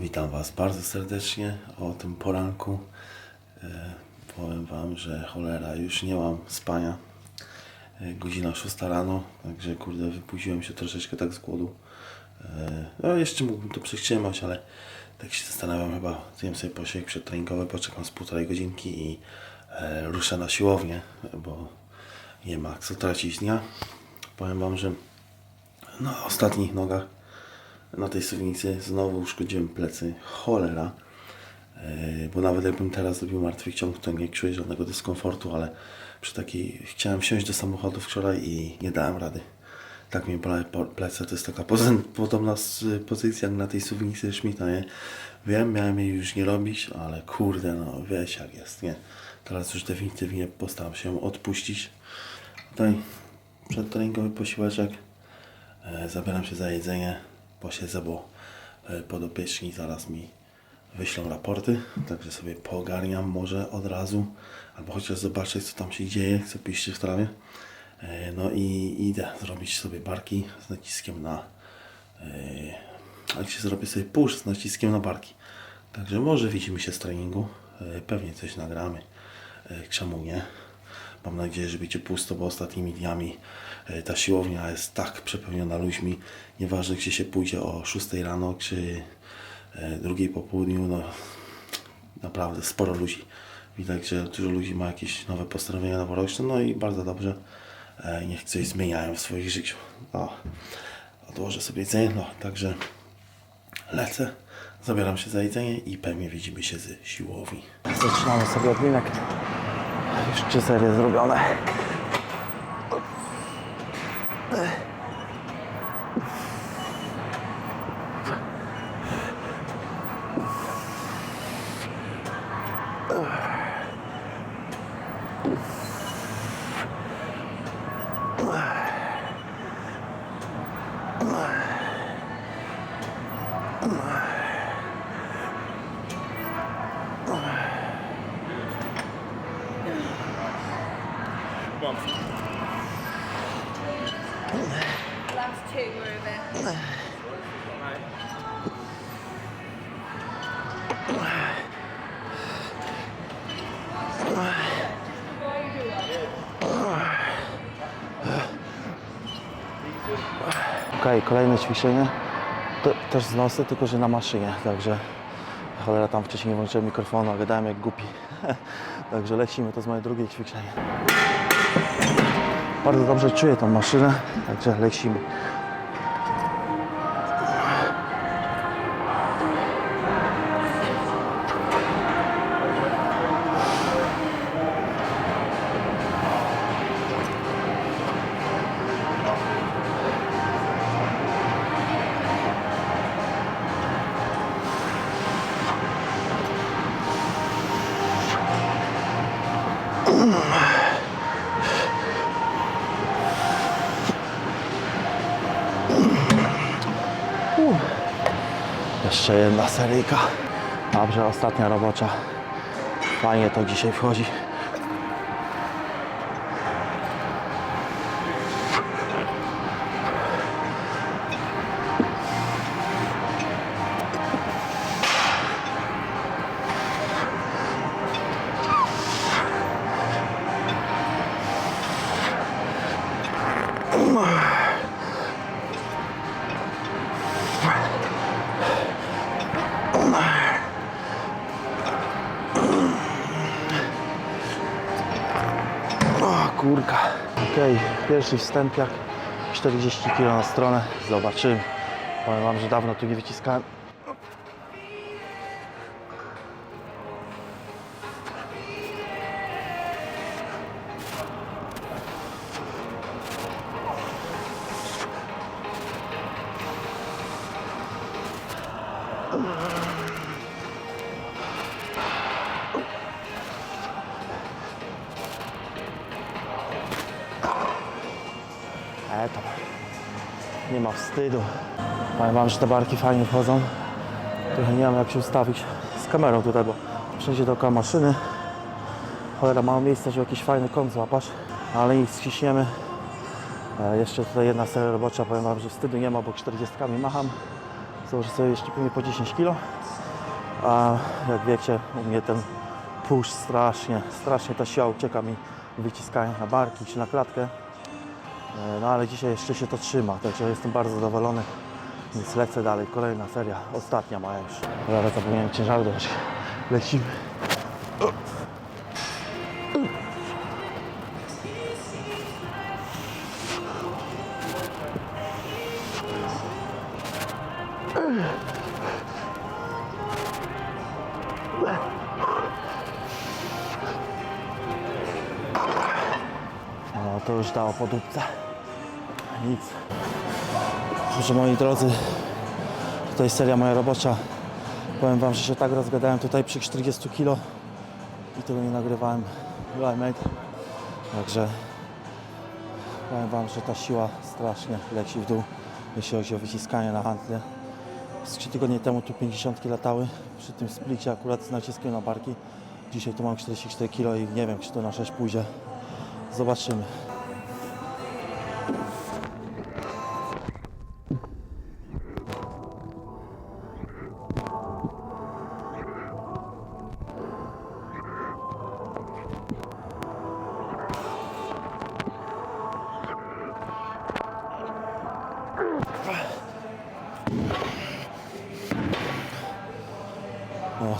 Witam Was bardzo serdecznie o tym poranku. E, powiem Wam, że cholera, już nie mam spania. E, godzina 6 rano, także kurde, wypuściłem się troszeczkę tak z głodu. E, no, jeszcze mógłbym to przytrzymać, ale tak się zastanawiam, chyba zjem sobie posiłek przedtreningowy, poczekam z półtorej godzinki i e, ruszę na siłownię, bo nie ma co tracić dnia. Powiem Wam, że na ostatnich nogach na tej suwnicy znowu uszkodziłem plecy. Cholera. Yy, Bo nawet jakbym teraz zrobił martwy ciąg, to nie czuję żadnego dyskomfortu, ale przy takiej... Chciałem wsiąść do samochodu wczoraj i nie dałem rady. Tak mnie bolały plecy. To jest taka podobna pozycja jak na tej suwnicy Schmidta, nie? Wiem, miałem jej już nie robić, ale kurde, no wiesz jak jest, nie? Teraz już definitywnie postaram się odpuścić. Tutaj przedtreningowy posiłeczek. E, Zabieram się za jedzenie, posiedzę, bo e, podopieczni zaraz mi wyślą raporty, także sobie poogarniam może od razu, albo chociaż zobaczę co tam się dzieje, co piszcie w trawie. E, No i idę zrobić sobie barki z naciskiem na... e, A dzisiaj zrobię sobie push z naciskiem na barki. Także może widzimy się z treningu, pewnie coś nagramy, czemu nie. Mam nadzieję, że będzie pusto, bo ostatnimi dniami e, ta siłownia jest tak przepełniona ludźmi. Nieważne, gdzie się pójdzie o 6 rano, czy e, drugiej po południu, no naprawdę sporo ludzi. Widać, że dużo ludzi ma jakieś nowe postanowienia noworoczne, no i bardzo dobrze. E, Niech coś zmieniają w swoich życiu. No, odłożę sobie jedzenie, no także lecę, zabieram się za jedzenie i pewnie widzimy się z siłowni. Zaczynamy sobie odminek. Już trzy zrobione. Last bit. Okej, kolejne ćwiczenie. To, też z nosy, tylko że na maszynie, także cholera tam wcześniej nie włączyłem mikrofonu, a gadałem jak głupi. także lecimy, to jest moje drugie ćwiczenie. Bardzo dobrze czuję tą maszynę, także lecimy. Jeszcze jedna seryjka. Dobrze, ostatnia robocza. Fajnie to dzisiaj wchodzi. O kurka. Okej, pierwszy wstępiak. 40 kg na stronę. Zobaczymy. Powiem wam, że dawno tu nie wyciskałem. E. Nie ma wstydu. Powiem wam, że te barki fajnie wchodzą. Trochę nie wiem jak się ustawić z kamerą tutaj, bo wszędzie dookoła maszyny. Cholera, mało miejsca, żeby jakiś fajny kąt złapać, ale nic, ciśniemy. E, jeszcze tutaj jedna seria robocza, powiem wam, że wstydu nie ma, bo 40 macham. założę sobie jeszcze pewnie po 10 kg. A jak wiecie, u mnie ten push strasznie, strasznie ta siła ucieka mi wyciskając na barki czy na klatkę. E, No ale dzisiaj jeszcze się to trzyma, także jestem bardzo zadowolony. Więc lecę dalej, kolejna seria, ostatnia moja już. Zaraz zapomniałem ciężaru dołożyć. Lecimy. No to już dało po dupce. Nic. Proszę moi drodzy, jest seria moja robocza. Powiem wam, że się tak rozgadałem tutaj przy 40 kg i tego nie nagrywałem. Mate. Także powiem wam, że ta siła strasznie leci w dół, jeśli chodzi o wyciskanie na handle. Z 3 tygodnie temu tu 50 latały przy tym splicie akurat z naciskiem na barki. Dzisiaj tu mam 44 kg i nie wiem, czy to na 6 pójdzie. Zobaczymy.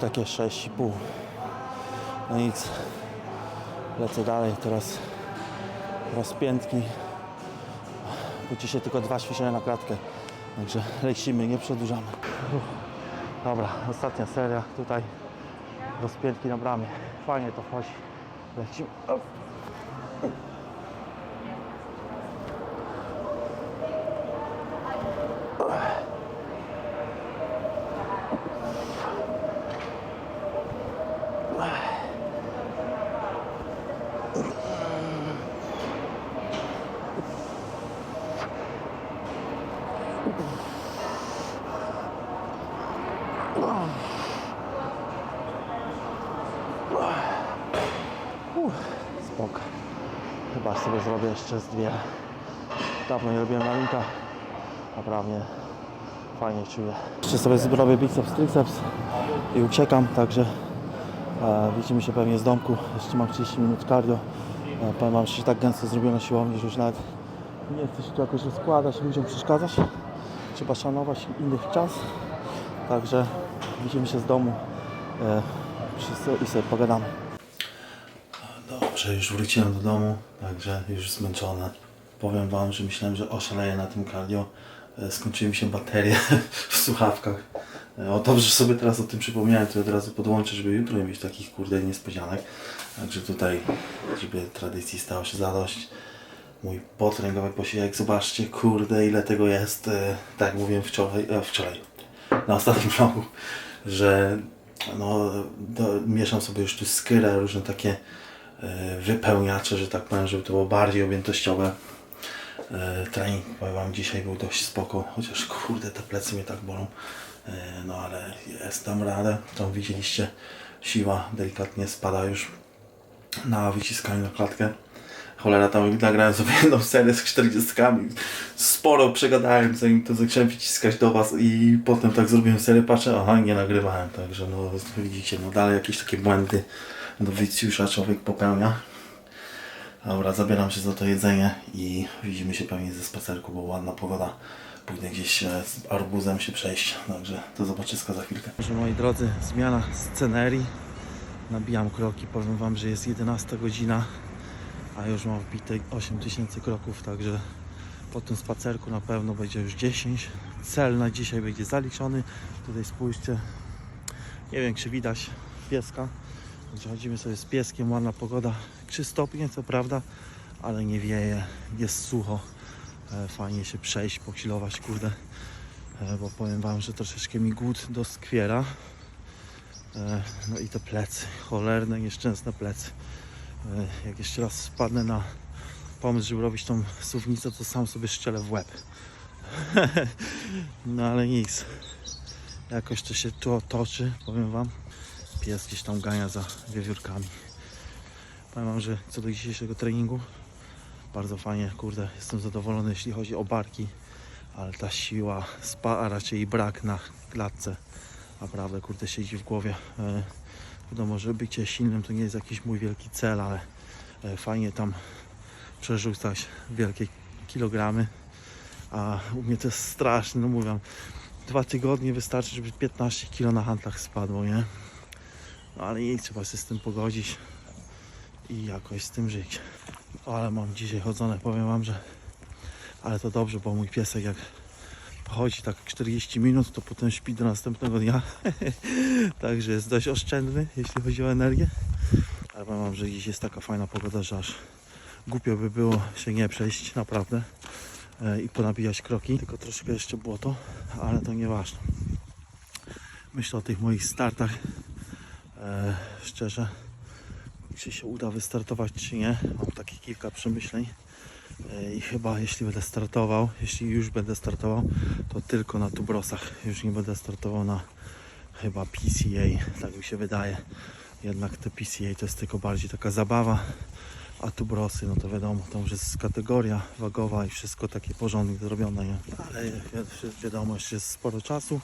Takie 6,5. No nic. Lecę dalej. Teraz rozpiętki. Bo dzisiaj tylko dwa ćwiczenia na klatkę. Także lecimy, nie przedłużamy. Uff. Dobra, ostatnia seria. Tutaj rozpiętki na bramie. Fajnie to wchodzi. Lecimy. Spoko. Zrobię jeszcze z dwie. Dawno nie robiłem na linkach. Naprawdę fajnie czuję. Jeszcze sobie zrobię biceps, triceps i uciekam, także e, widzimy się pewnie z domku. Jeszcze mam 30 minut cardio. E, powiem wam, że tak gęsto zrobiło na siłowni, że już nawet nie chcę się tu jakoś rozkładać, ludziom przeszkadzać. Trzeba szanować innych czas. Także widzimy się z domu e, i sobie pogadamy. Dobrze, już wróciłem do domu, także już zmęczony. Powiem Wam, że myślałem, że oszaleję na tym cardio. E, Skończyły mi się baterie w słuchawkach. E, O dobrze, że sobie teraz o tym przypomniałem, to od razu podłączę, żeby jutro nie mieć takich kurde niespodzianek. Także tutaj, żeby tradycji stało się zadość. Mój potręgowy posiłek, zobaczcie, kurde ile tego jest. E, Tak mówiłem wczoraj, wczoraj na ostatnim vlogu, że no, do, mieszam sobie już tu skyrę, różne takie wypełniacze, że tak powiem, żeby to było bardziej objętościowe. E, trening, powiem Wam, dzisiaj był dość spoko, chociaż kurde, te plecy mnie tak bolą. E, no ale jest, dam radę. Tam widzieliście, siła delikatnie spada już na wyciskaniu na klatkę. Cholera, tam nagrałem sobie jedną serię z 40. Sporo przegadałem, zanim to zacząłem wyciskać do Was i potem tak zrobiłem serię, patrzę, aha, nie nagrywałem, także no widzicie, no dalej jakieś takie błędy do Wicjusza człowiek popełnia. Dobra, zabieram się za to jedzenie i widzimy się pewnie ze spacerku, bo ładna pogoda. Pójdę gdzieś e, z arbuzem się przejść, także do zobaczyska za chwilkę. Może moi drodzy, zmiana scenerii. Nabijam kroki, powiem Wam, że jest 11 godzina, a już mam wbite 8000 kroków, także po tym spacerku na pewno będzie już 10. Cel na dzisiaj będzie zaliczony. Tutaj spójrzcie, nie wiem czy widać pieska. Chodzimy sobie z pieskiem, ładna pogoda, 3 stopnie co prawda, ale nie wieje, jest sucho. E, Fajnie się przejść, pochillować, kurde. E, bo powiem Wam, że troszeczkę mi głód doskwiera. E, No i te plecy, cholerne, nieszczęsne plecy. Jak jeszcze raz spadnę na pomysł, żeby robić tą suwnicę, to sam sobie szczelę w łeb. No ale nic. Jakoś to się tu otoczy, powiem Wam. Pies gdzieś tam gania za wiewiórkami. Powiem Wam, że co do dzisiejszego treningu, bardzo fajnie, kurde, jestem zadowolony, jeśli chodzi o barki. ale ta siła, spa, a raczej brak na klatce naprawdę kurde siedzi w głowie. E, wiadomo, że bycie silnym to nie jest jakiś mój wielki cel, ale e, fajnie tam przerzucać wielkie kilogramy, a u mnie to jest straszne, no mówię, dwa tygodnie wystarczy, żeby 15 kg na handlach spadło, nie? No ale nic, trzeba się z tym pogodzić i jakoś z tym żyć. Ale mam dzisiaj chodzone, powiem wam, że ale to dobrze, bo mój piesek jak pochodzi tak 40 minut, to potem śpi do następnego dnia. Także jest dość oszczędny, jeśli chodzi o energię. Ale powiem wam, że dziś jest taka fajna pogoda, że aż głupio by było się nie przejść, naprawdę. E, I ponabijać kroki. Tylko troszkę jeszcze błoto, ale to nieważne. Myślę o tych moich startach. E, szczerze, czy się uda wystartować, czy nie. Mam takie kilka przemyśleń. E, I chyba jeśli będę startował, jeśli już będę startował, to tylko na tubrosach. Już nie będę startował na chyba PCA, tak mi się wydaje. Jednak te PCA to jest tylko bardziej taka zabawa, a tubrosy, no to wiadomo, to już jest kategoria wagowa i wszystko takie porządnie zrobione, nie? Ale wi- wiadomo, jeszcze jest sporo czasu,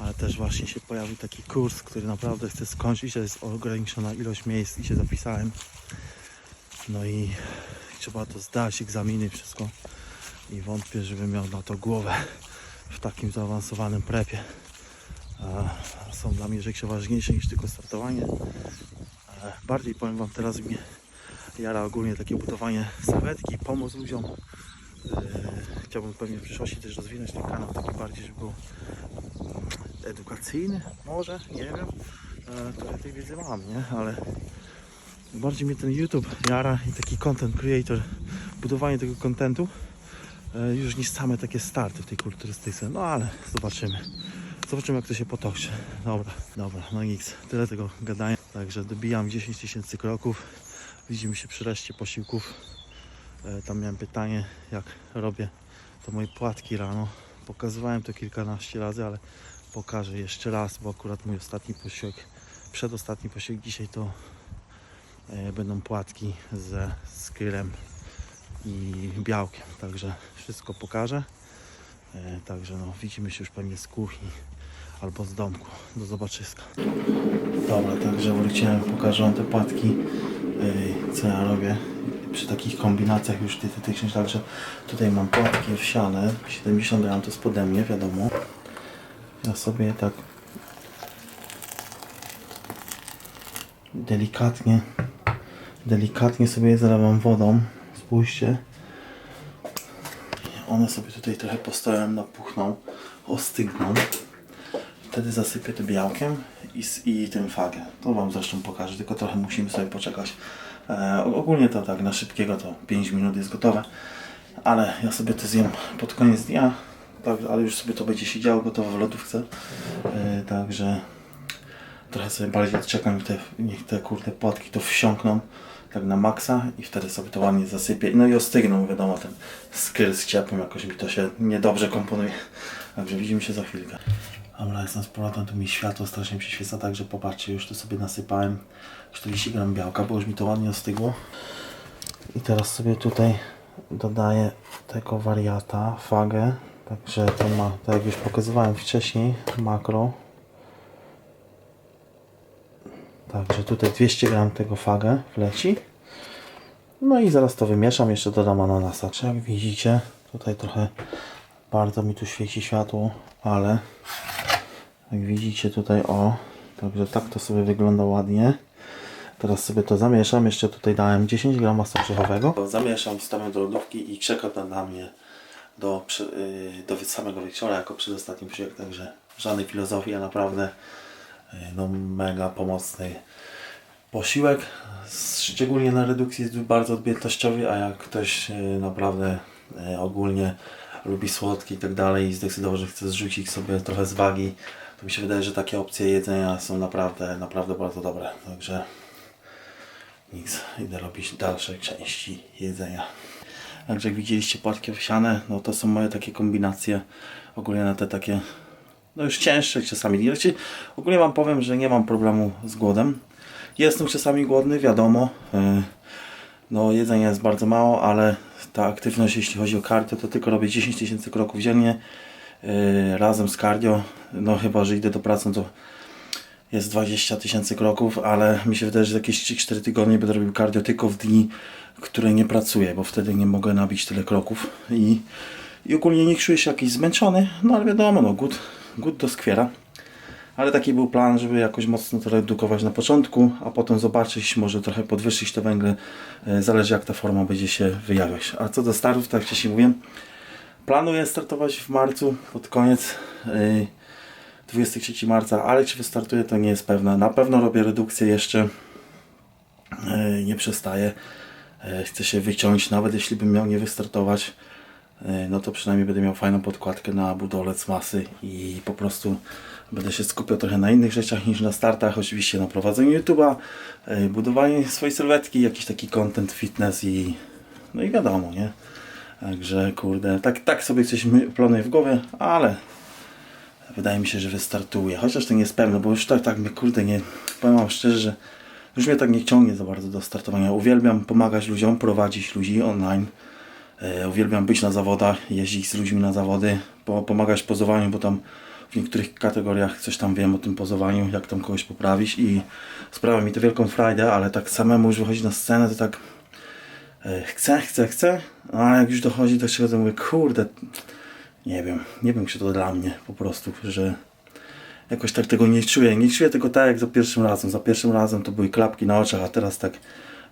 ale też właśnie się pojawił taki kurs, który naprawdę chcę skończyć, jest ograniczona ilość miejsc i się zapisałem. No i trzeba to zdać, egzaminy, wszystko. I wątpię, żebym miał na to głowę w takim zaawansowanym prepie. Są dla mnie rzeczy ważniejsze niż tylko startowanie. Bardziej powiem Wam teraz mnie jara ogólnie takie budowanie sawetki, pomoc ludziom. E, Chciałbym pewnie w przyszłości też rozwinąć ten kanał taki bardziej, żeby był edukacyjny, może, nie wiem. E, Trochę tej wiedzy mam, nie? Ale bardziej mnie ten YouTube jara i taki content creator, budowanie tego contentu e, już niż same takie starty w tej kulturystyce. No ale zobaczymy. Zobaczymy jak to się potoczy. Dobra, dobra, no nic. Tyle tego gadania. Także dobijam 10 tysięcy kroków. Widzimy się przy reszcie posiłków. E, Tam miałem pytanie, jak robię to moje płatki rano. Pokazywałem to kilkanaście razy, ale pokażę jeszcze raz, bo akurat mój ostatni posiłek, przedostatni posiłek dzisiaj to e, będą płatki ze skyrem i białkiem. Także wszystko pokażę. E, Także no, widzimy się już pewnie z kuchni albo z domku. Do zobaczyska. Dobra, także wróciłem, pokażę wam te płatki, yy, co ja robię przy takich kombinacjach już dietetycznych. Także tutaj mam płatki owsiane, 70 gram to jest pode mnie, wiadomo. Ja sobie tak delikatnie, delikatnie sobie je zalewam wodą. Spójrzcie. One sobie tutaj trochę postoją, napuchną, ostygną. Wtedy zasypię to białkiem i, i tym fagę. To Wam zresztą pokażę, tylko trochę musimy sobie poczekać. E, ogólnie to tak na szybkiego to 5 minut jest gotowe, ale ja sobie to zjem pod koniec dnia, ale już sobie to będzie siedziało gotowe w lodówce. E, także trochę sobie bardziej niech te, niech te kurde płatki to wsiąkną tak na maksa i wtedy sobie to ładnie zasypię. No i ostygną, wiadomo, ten skyr z ciepłem jakoś mi to się niedobrze komponuje. Także widzimy się za chwilkę. Dobra, jestem z powrotem, tu mi światło strasznie przyświeca, także popatrzcie, już tu sobie nasypałem 40 gram białka, bo już mi to ładnie ostygło. I teraz sobie tutaj dodaję tego wariata, fagę, także to ma, tak jak już pokazywałem wcześniej, makro. Także tutaj 200 gram tego fagę wleci. No i zaraz to wymieszam, jeszcze dodam ananasa. Czy jak widzicie, tutaj trochę bardzo mi tu świeci światło, ale jak widzicie tutaj o, także tak to sobie wygląda ładnie. Teraz sobie to zamieszam, jeszcze tutaj dałem 10 gram masła. Zamieszam, wstawiam do lodówki i czeka na mnie do, yy, do samego wieczora jako przedostatni projekt, także żadnej filozofii, a naprawdę yy, no, mega pomocny posiłek. Szczególnie na redukcji jest bardzo objętościowy, a jak ktoś yy, naprawdę ogólnie lubi słodkie i tak dalej i zdecydował, że chce zrzucić sobie trochę z wagi, to mi się wydaje, że takie opcje jedzenia są naprawdę, naprawdę bardzo dobre. Także nic, idę robić dalsze części jedzenia. Także jak widzieliście płatki owsiane, no to są moje takie kombinacje ogólnie na te takie no już cięższe czasami. Ogólnie wam powiem, że nie mam problemu z głodem. Jestem czasami głodny, wiadomo. Yy, No jedzenia jest bardzo mało, ale ta aktywność jeśli chodzi o cardio to tylko robię 10 tysięcy kroków dziennie yy, razem z cardio. No chyba, że idę do pracy no to jest 20 tysięcy kroków, ale mi się wydaje, że jakieś 3-4 tygodnie będę robił cardio tylko w dni, które nie pracuję, bo wtedy nie mogę nabić tyle kroków i, i ogólnie nie czuję się jakiś zmęczony, no ale wiadomo, no głód, głód doskwiera. Ale taki był plan, żeby jakoś mocno to redukować na początku, a potem zobaczyć, może trochę podwyższyć te węgle, e, zależy jak ta forma będzie się wyjawiać. A co do startów, tak jak wcześniej mówiłem, planuję startować w marcu, pod koniec, e, 23 marca, ale czy wystartuję to nie jest pewne. Na pewno robię redukcję jeszcze, e, nie przestaję. E, Chcę się wyciąć, nawet jeśli bym miał nie wystartować, e, no to przynajmniej będę miał fajną podkładkę na budowlec masy i po prostu będę się skupiał trochę na innych rzeczach niż na startach. Oczywiście na prowadzeniu YouTube'a, e, budowaniu swojej sylwetki, jakiś taki content, fitness i no i wiadomo, nie? Także kurde, tak, tak sobie coś planuję w głowie, ale wydaje mi się, że wystartuje. Chociaż to nie jest pewne, bo już tak, tak mnie kurde nie, powiem wam szczerze, że już mnie tak nie ciągnie za bardzo do startowania. Uwielbiam pomagać ludziom, prowadzić ludzi online. E, uwielbiam być na zawodach, jeździć z ludźmi na zawody, po, pomagać w pozowaniu, bo tam w niektórych kategoriach coś tam wiem o tym pozowaniu, jak tam kogoś poprawić i sprawia mi to wielką frajdę, ale tak samemu już wychodzić na scenę, to tak e, chcę, chcę, chcę, a jak już dochodzi do to mówię, kurde, nie wiem, nie wiem, czy to dla mnie po prostu, że jakoś tak tego nie czuję. Nie czuję tego tak jak za pierwszym razem. Za pierwszym razem to były klapki na oczach, a teraz tak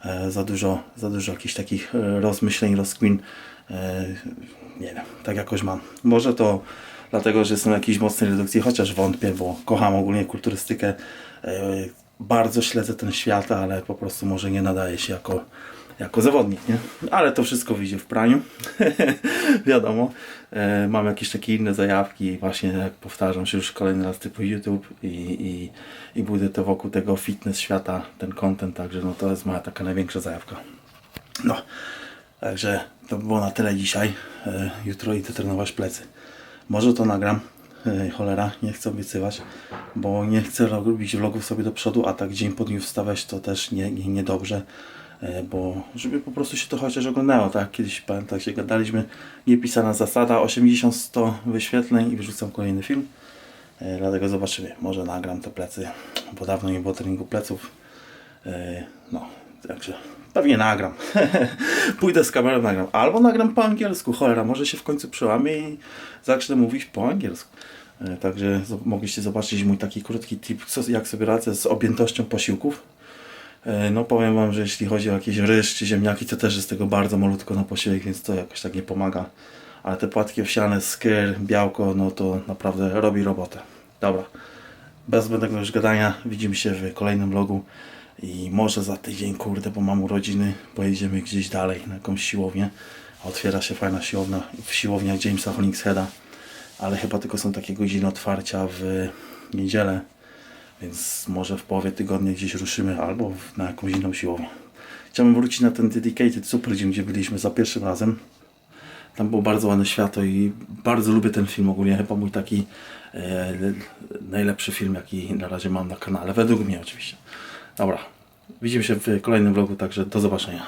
e, za dużo, za dużo jakichś takich e, rozmyśleń, rozkmin. E, nie wiem, tak jakoś mam. Może to dlatego, że jestem na jakiejś mocnej redukcji, chociaż wątpię, bo kocham ogólnie kulturystykę. E, bardzo śledzę ten świat, ale po prostu może nie nadaje się jako jako zawodnik, nie? Ale to wszystko wyjdzie w praniu. Wiadomo. E, mam jakieś takie inne zajawki, właśnie jak powtarzam się już kolejny raz typu YouTube i, i, i budę to wokół tego fitness świata, ten content, także no to jest moja taka największa zajawka. No, także to było na tyle dzisiaj. E, jutro idę trenować plecy. Może to nagram. E, cholera, nie chcę obiecywać, bo nie chcę robić vlogów sobie do przodu, a tak dzień po dniu wstawiać to też nie, nie, niedobrze. E, bo żeby po prostu się to chociaż oglądało, tak? Kiedyś pamiętam, się gadaliśmy, niepisana zasada, 80-100 wyświetleń i wyrzucam kolejny film. E, dlatego zobaczymy, może nagram te plecy, bo dawno nie było treningu pleców. E, no, także pewnie nagram. Pójdę z kamerą, nagram. Albo nagram po angielsku, cholera, może się w końcu przełamię i zacznę mówić po angielsku. E, Także mogliście zobaczyć mój taki krótki tip, co, jak sobie radzę z objętością posiłków. E, No powiem Wam, że jeśli chodzi o jakieś ryż czy ziemniaki, to też jest tego bardzo malutko na posiłek, więc to jakoś tak nie pomaga. Ale te płatki owsiane, skyr, białko, no to naprawdę robi robotę. Dobra, bez zbędnego już gadania, widzimy się w kolejnym vlogu i może za tydzień, kurde, bo mam urodziny, pojedziemy gdzieś dalej na jakąś siłownię. Otwiera się fajna siłownia w siłowniach Jamesa Hollingsheada, ale chyba tylko są takie godziny otwarcia w niedzielę. Więc może w połowie tygodnia gdzieś ruszymy albo na jakąś inną siłownię. Chciałbym wrócić na ten Dedicated Super Gym, gdzie byliśmy za pierwszym razem. Tam było bardzo ładne światło i bardzo lubię ten film ogólnie. Chyba mój taki e, najlepszy film, jaki na razie mam na kanale. Według mnie oczywiście. Dobra, widzimy się w kolejnym vlogu, także do zobaczenia.